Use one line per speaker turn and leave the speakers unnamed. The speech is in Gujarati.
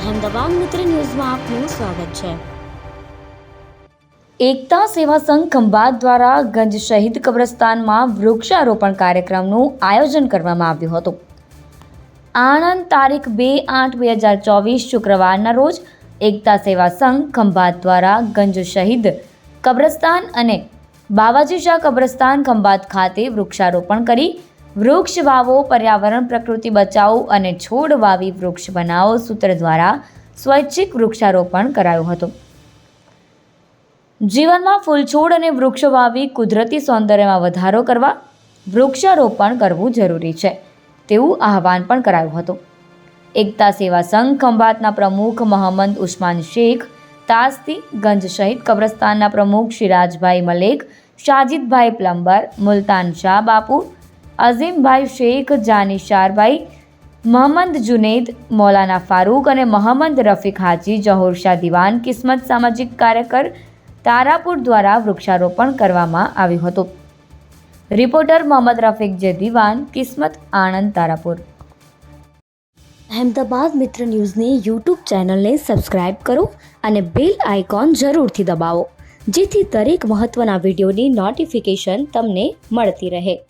અહેમદાબાદ મિત્ર ન્યૂઝમાં આપનું સ્વાગત છે.
એકતા સેવા સંઘ ખંભાત દ્વારા ગંજ શહીદ કબ્રસ્તાનમાં વૃક્ષારોપણ કાર્યક્રમનું આયોજન કરવામાં આવ્યું હતું. આણંદ તારીખ બે આઠ બે હજાર ચોવીસ શુક્રવારના રોજ એકતા સેવા સંઘ ખંભાત દ્વારા ગંજ શહીદ કબ્રસ્તાન અને બાવાજી શાહ કબ્રસ્તાન ખંભાત ખાતે વૃક્ષારોપણ કરી વૃક્ષ વાવો, પર્યાવરણ, પ્રકૃતિ બચાવો અને છોડ વાવી વૃક્ષ બનાવો સૂત્ર દ્વારા સ્વૈચ્છિક વૃક્ષારોપણ કરાયું હતું. જીવનમાં ફૂલછોડ અને વૃક્ષો વાવી કુદરતી સૌંદર્યમાં વધારો કરવા વૃક્ષારોપણ કરવું જરૂરી છે, તેવું આહવાન પણ કરાયું હતું. એકતા સેવા સંઘ, ખંભાતના પ્રમુખ મોહમ્મદ ઉસ્માન શેખ, તાસ્તી ગંજ શહીદ કબ્રસ્તાનના પ્રમુખ શિરાજભાઈ મલેક શાજીદભાઈ પ્લમ્બર, મુલતાન શાહ બાપુ અઝીમભાઈ શેખ જાનિશારભાઈ મોહમ્મદ જુનેદ, મૌલાના ફારૂક અને મોહમ્મદ રફીક હાજી, જહોર શાહ દિવાન, કિસ્મત સામાજિક કાર્યકર તારાપુર દ્વારા વૃક્ષારોપણ કરવામાં આવ્યું હતું. રિપોર્ટર મોહમ્મદ રફીક જે દિવાન, કિસ્મત આણંદ, તારાપુર.
અહેમદાબાદ મિત્ર ન્યૂઝની યુટ્યુબ ચેનલને સબસ્ક્રાઇબ કરો અને બેલ આઇકોન જરૂરથી દબાવો, જેથી દરેક મહત્ત્વના વિડીયોની નોટિફિકેશન તમને મળતી રહે.